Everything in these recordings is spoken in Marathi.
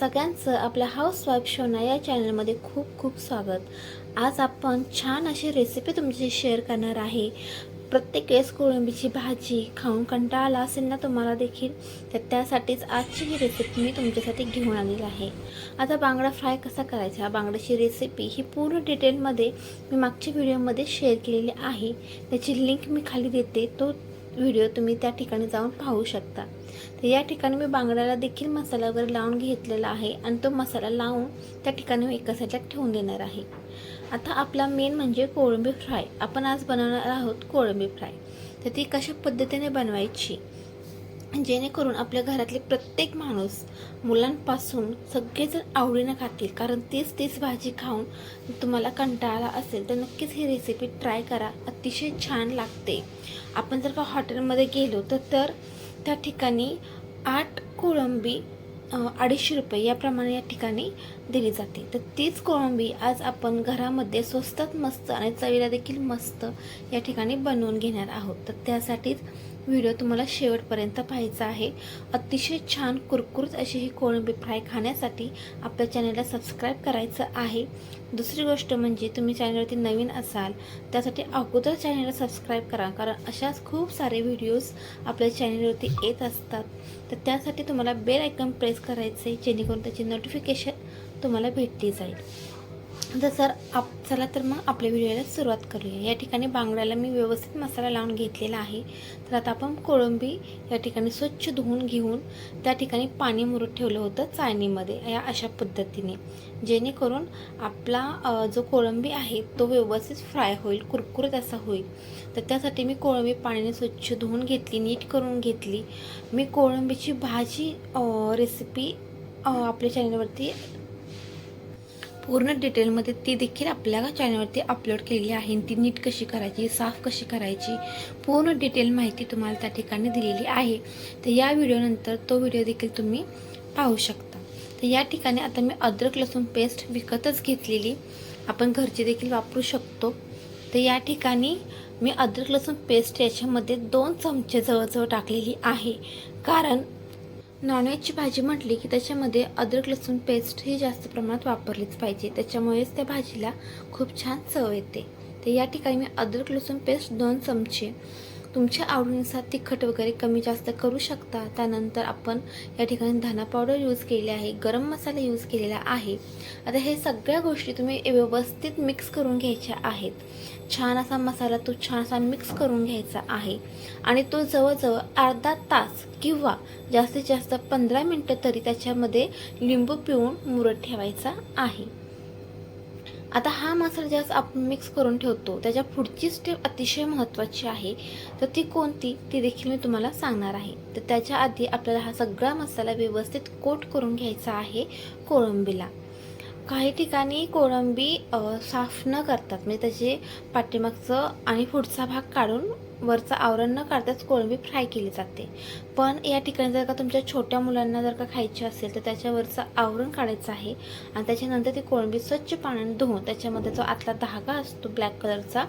सगळ्यांचं आपल्या हाऊस वाईफ शोना या चॅनलमध्ये खूप खूप स्वागत. आज आपण छान अशी रेसिपी तुमच्याशी शेअर करणार आहे. प्रत्येक वेळेस कोळंबीची भाजी खाऊन कंटाळा आला असेल ना तुम्हाला देखील तर त्यासाठीच आजची ही रेसिपी मी तुमच्यासाठी घेऊन आलेली आहे. आता बांगडा फ्राय कसा करायचा? बांगड्याची रेसिपी ही पूर्ण डिटेलमध्ये मी मागच्या व्हिडिओमध्ये शेअर केलेली आहे. त्याची लिंक मी खाली देते. तो व्हिडिओ तुम्ही त्या ठिकाणी जाऊन पाहू शकता. तर या ठिकाणी मी बांगड्याला देखील मसाला वगैरे लावून घेतलेला आहे आणि तो मसाला लावून त्या ठिकाणी मी एका साईडला ठेवून देणार आहे. आता आपला मेन म्हणजे कोळंबी फ्राय. आपण आज बनवणार आहोत कोळंबी फ्राय. तर ती कशा पद्धतीने बनवायची? जेणेकरून आपल्या घरातले प्रत्येक माणूस मुलांपासून सगळेजण आवडीनं खातील. कारण तीच तीच भाजी खाऊन तुम्हाला कंटाळा असेल तर नक्कीच ही रेसिपी ट्राय करा. अतिशय छान लागते. आपण जर का हॉटेलमध्ये गेलो तर तर त्या ठिकाणी आठ कोळंबी अडीचशे रुपये याप्रमाणे या ठिकाणी दिली जाते. तर तीच कोळंबी आज आपण घरामध्ये स्वस्तात मस्त आणि चवीला देखील मस्त या ठिकाणी बनवून घेणार आहोत. तर त्यासाठीच व्हिडिओ तुम्हाला शेवटपर्यंत पाहायचा आहे. अतिशय छान कुरकुरीत अशी ही कोळंबी फ्राय खाण्यासाठी आपल्या चॅनलला सबस्क्राईब करायचं आहे. दुसरी गोष्ट म्हणजे तुम्ही चॅनलवरती नवीन असाल त्यासाठी अगोदर चॅनलला सबस्क्राईब करा कारण अशाच खूप सारे व्हिडिओज आपल्या चॅनलवरती येत असतात. तर त्यासाठी तुम्हाला बेल आयकन प्रेस करायचे जेणेकरून त्याची नोटिफिकेशन तुम्हाला भेटली जाईल. तर सर आप चला तर मग आपल्या व्हिडिओला सुरुवात करूया. या ठिकाणी बांगड्याला मी व्यवस्थित मसाला लावून घेतलेला आहे. तर आता आपण कोळंबी या ठिकाणी स्वच्छ धुवून घेऊन त्या ठिकाणी पाणी मुरत ठेवलं होतं चाळणीमध्ये या अशा पद्धतीने. जेणेकरून आपला जो कोळंबी आहे तो व्यवस्थित फ्राय होईल कुरकुरत असा होईल. तर त्यासाठी मी कोळंबी पाण्याने स्वच्छ धुवून घेतली नीट करून घेतली. मी कोळंबीची भाजी रेसिपी आपल्या चॅनलवरती पूर्ण डिटेलमध्ये ती देखील आपल्या चॅनलवरती अपलोड केलेली आहे ती नीट कशी करायची साफ कशी करायची पूर्ण डिटेल माहिती तुम्हाला त्या ठिकाणी दिलेली आहे. तर या व्हिडिओनंतर तो व्हिडिओ देखील तुम्ही पाहू शकता. तर या ठिकाणी आता मी अद्रक लसूण पेस्ट विकतच घेतलेली. आपण घरची देखील वापरू शकतो. तर या ठिकाणी मी अद्रक लसूण पेस्ट याच्यामध्ये दोन चमचे जवळजवळ टाकलेली आहे. कारण नॉनव्हेजची भाजी म्हटली की त्याच्यामध्ये अद्रक लसूण पेस्ट ही जास्त प्रमाणात वापरलीच पाहिजे. त्याच्यामुळेच त्या भाजीला खूप छान चव येते. तर या ठिकाणी मी अद्रक लसूण पेस्ट दोन चमचे तुमच्या आवडीनुसार तिखट वगैरे कमी जास्त करू शकता. त्यानंतर आपण या ठिकाणी धना पावडर यूज केली आहे गरम मसाला यूज केलेला आहे. आता हे सगळ्या गोष्टी तुम्ही व्यवस्थित मिक्स करून घ्यायच्या आहेत. छान असा मसाला तो छान असा मिक्स करून घ्यायचा आहे. आणि तो जवळजवळ अर्धा तास किंवा जास्तीत जास्त पंधरा मिनटं तरी त्याच्यामध्ये लिंबू पिळून मुरत ठेवायचा आहे. आता हा मसाला ज्यावेळेस आपण मिक्स करून ठेवतो. त्याच्या पुढची स्टेप अतिशय महत्त्वाची आहे. तर ती कोणती? ती देखील मी तुम्हाला सांगणार आहे. तर त्याच्या आधी आपल्याला हा सगळा मसाला व्यवस्थित कोट करून घ्यायचा आहे कोळंबीला. काही ठिकाणी कोळंबी साफ न करतात. म्हणजे त्याचे पाठीमागचं आणि पुढचा भाग काढून वरचं आवरण न काढताच कोळंबी फ्राय केली जाते. पण या ठिकाणी जर का तुमच्या छोट्या मुलांना जर का खायची असेल तर त्याच्यावरचं आवरण काढायचं आहे आणि त्याच्यानंतर ती कोळंबी स्वच्छ पाण्याने धुवून त्याच्यामध्ये जो आतला धागा असतो ब्लॅक कलरचा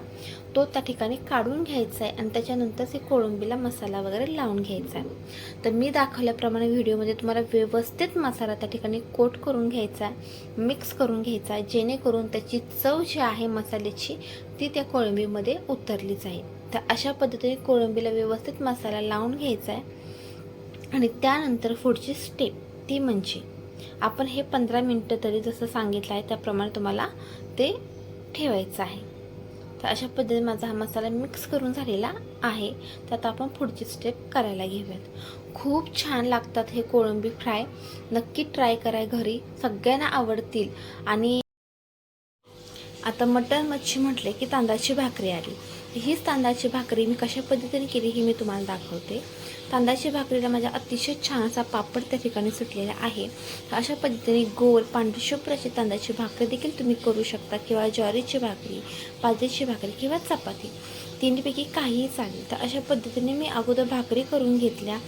तो त्या ठिकाणी काढून घ्यायचा आहे आणि त्याच्यानंतर ती कोळंबीला मसाला वगैरे लावून घ्यायचा आहे. तर मी दाखवल्याप्रमाणे व्हिडिओमध्ये तुम्हाला व्यवस्थित मसाला त्या ठिकाणी कोट करून घ्यायचा आहे मिक्स करून घ्यायचा आहे जेणेकरून त्याची चव जी आहे मसाल्याची ती त्या कोळंबीमध्ये उतरली जाईल तर अशा पद्धतीने कोळंबीला व्यवस्थित मसाला लावून घ्यायचा आहे. आणि त्यानंतर पुढची स्टेप ती म्हणजे आपण हे पंधरा मिनटं तरी जसं सांगितलं आहे त्याप्रमाणे तुम्हाला ते ठेवायचं आहे. तर अशा पद्धतीने माझा हा मसाला मिक्स करून झालेला आहे. तर आता आपण पुढची स्टेप करायला घेऊयात. खूप छान लागतात हे कोळंबी फ्राय नक्की ट्राय कराय घरी. सगळ्यांना आवडतील. आणि आता मटण मच्छी म्हटले की तांदळाची भाकरी आली. हीच तांदळाची भाकरी मी कशा पद्धतीने केली ही मी तुम्हाला दाखवते. तांदळाची भाकरीला माझ्या अतिशय छान असा पापड त्या ठिकाणी सुटलेला आहे. अशा पद्धतीने गोल पांढरी शुभ्र अशी तांदळाची भाकरी देखील तुम्ही करू शकता किंवा ज्वारीची भाकरी बाजरीची भाकरी किंवा चपाती. तिन्हीपैकी काहीही चालेल. तर अशा पद्धतीने मी अगोदर भाकरी करून घेतल्या.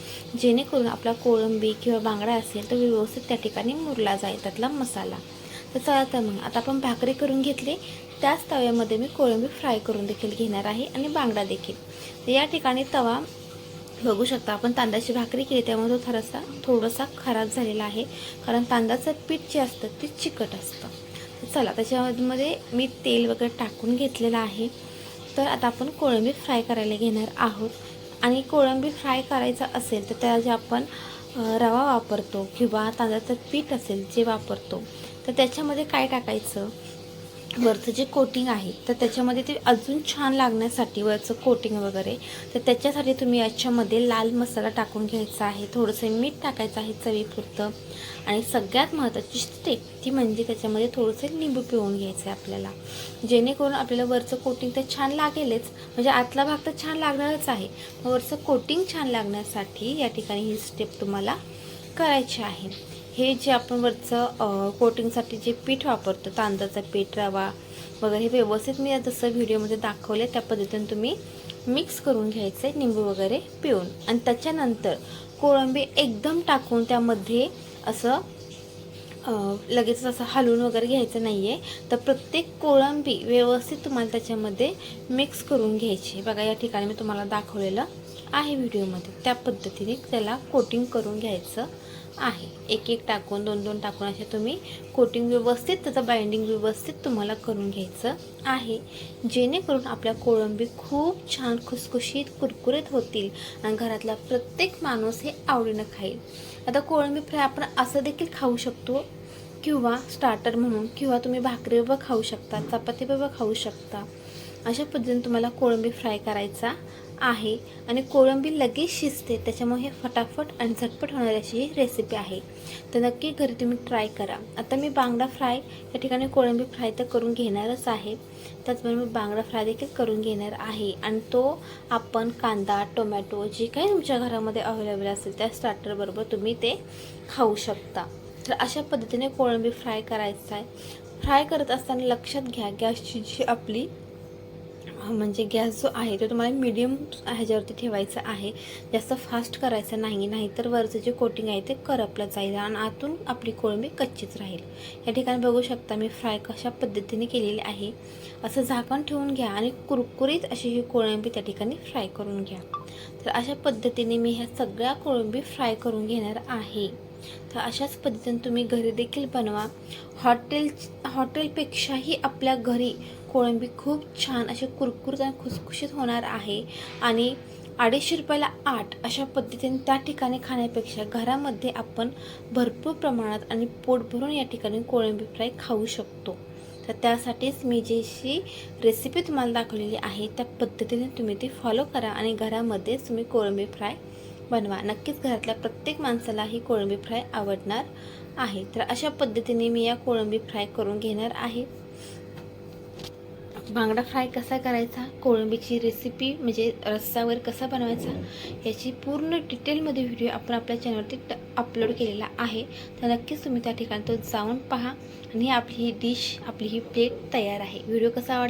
जेणेकरून आपला कोळंबी किंवा बांगडा असेल तर व्यवस्थित त्या ठिकाणी मुरला जाईल. त्यातला मसाला. तर चला तर मग आता आपण भाकरी करून घेतली. त्याच तव्यामध्ये मी कोळंबी फ्राय करून देखील घेणार आहे आणि बांगडा देखील. तर या ठिकाणी तवा बघू शकता आपण तांदळाची भाकरी केली त्यामुळे तो थोडासा थोडासा खराब झालेला आहे. कारण तांदळाचं पीठ जे असतं ते चिकट असतं. तर चला त्याच्यामध्ये मी तेल वगैरे टाकून घेतलेलं आहे. तर आता आपण कोळंबी फ्राय करायला घेणार आहोत. आणि कोळंबी फ्राय करायचं असेल तर त्या जे आपण रवा वापरतो किंवा तांदळाचं पीठ असेल जे वापरतो तर त्याच्यामध्ये काय टाकायचं? वरचं जे कोटिंग आहे तर त्याच्यामध्ये ते अजून छान लागण्यासाठी वरचं कोटिंग वगैरे तर त्याच्यासाठी तुम्ही याच्यामध्ये लाल मसाला टाकून घ्यायचा आहे थोडंसं मीठ टाकायचं आहे चवीपुरतं. आणि सगळ्यात महत्त्वाची स्टेप ती म्हणजे त्याच्यामध्ये थोडंसं लिंबू पिळून घ्यायचं आहे आपल्याला. जेणेकरून आपल्याला वरचं कोटिंग तर छान लागेलच म्हणजे आतला भाग तर छान लागणारच आहे. वरचं कोटिंग छान लागण्यासाठी या ठिकाणी ही स्टेप तुम्हाला करायची आहे. हे जे आपण वरचं कोटिंगसाठी जे पीठ वापरतो तांदळाचं पीठ रवा वगैरे हे व्यवस्थित मी जसं व्हिडिओमध्ये दाखवले त्या पद्धतीने तुम्ही मिक्स करून घ्यायचं आहे निंबू वगैरे पिळून. आणि त्याच्यानंतर कोळंबी एकदम टाकून त्यामध्ये असं लगेच असं हलवून वगैरे घ्यायचं नाही आहे तर प्रत्येक कोळंबी व्यवस्थित तुम्हाला त्याच्यामध्ये मिक्स करून घ्यायची. बघा या ठिकाणी मी तुम्हाला दाखवलेलं आहे व्हिडिओमध्ये. त्या पद्धतीने त्याला कोटिंग करून घ्यायचं. आहे. एक एक टाकून दोन दोन टाकून असे तुम्ही कोटिंग व्यवस्थित त्याचं बाइंडिंग व्यवस्थित तुम्हाला करून घ्यायचं आहे. जेणेकरून आपल्या कोळंबी खूप छान खुसखुशीत कुरकुरीत होतील आणि घरातला प्रत्येक माणूस हे आवडीनं खाईल. आता कोळंबी फ्राय आपण असं देखील खाऊ शकतो किंवा स्टार्टर म्हणून किंवा तुम्ही भाकरीबरोबर खाऊ शकता चपातीबरोबर खाऊ शकता. अशा पद्धतीने तुम्हाला कोळंबी फ्राय करायचा आहे आणि कोळंबी लगेच शिजते. त्याच्यामुळे हे फटाफट आणि झटपट होणारी अशी ही रेसिपी आहे. तर नक्की घरी तुम्ही ट्राय करा. आता मी बांगडा फ्राय या ठिकाणी कोळंबी फ्राय तर करून घेणारच आहे. त्याचबरोबर मी बांगडा फ्राय देखील करून घेणार आहे. आणि तो आपण कांदा टोमॅटो जे काही तुमच्या घरामध्ये अवेलेबल असेल त्या स्टार्टरबरोबर तुम्ही ते खाऊ शकता. तर अशा पद्धतीने कोळंबी फ्राय करायचं आहे. फ्राय करत असताना लक्षात घ्या गॅसची जी आपली म्हणजे गॅस जो आहे तो तुम्हाला मिडियम ह्याच्यावरती ठेवायचा आहे. जास्त फास्ट करायचं नाही नाहीतर वरचं जे कोटिंग आहे ते करपलं जाईल आणि आतून आपली कोळंबी कच्चीच राहील. या ठिकाणी बघू शकता मी फ्राय कशा पद्धतीने केलेली आहे. असं झाकण ठेवून घ्या आणि कुरकुरीत अशी ही कोळंबी त्या ठिकाणी फ्राय करून घ्या. तर अशा पद्धतीने मी ह्या सगळ्या कोळंबी फ्राय करून घेणार आहे. तर अशाच पद्धतीने तुम्ही घरी देखील बनवा. हॉटेल हॉटेलपेक्षाही आपल्या घरी कोळंबी खूप छान असे कुरकुरीत आणि खुसखुशीत होणार आहे. आणि अडीचशे रुपयाला आठ अशा पद्धतीने त्या ठिकाणी खाण्यापेक्षा घरामध्ये आपण भरपूर प्रमाणात आणि पोट भरून या ठिकाणी कोळंबी फ्राय खाऊ शकतो. तर त्यासाठीच मी जी रेसिपी तुम्हाला दाखवलेली आहे त्या पद्धतीने तुम्ही ती फॉलो करा आणि घरामध्येच तुम्ही कोळंबी फ्राय बनवा. नक्कीच घरातल्या प्रत्येक माणसाला ही कोळंबी फ्राय आवडणार आहे. तर अशा पद्धतीने मी या कोळंबी फ्राय करून घेणार आहे. बांगडा फ्राय कसा करायचा? कोळंबीची रेसिपी म्हणजे रस्सावर कसा बनवायचा? याची पूर्ण डिटेलमध्ये व्हिडिओ आपण आपल्या चॅनलवरती अपलोड केलेला आहे. तर नक्कीच तुम्ही त्या ठिकाणी तो जाऊन पहा. आणि आपली ही डिश आपली ही प्लेट तयार आहे. व्हिडिओ कसा आवडला?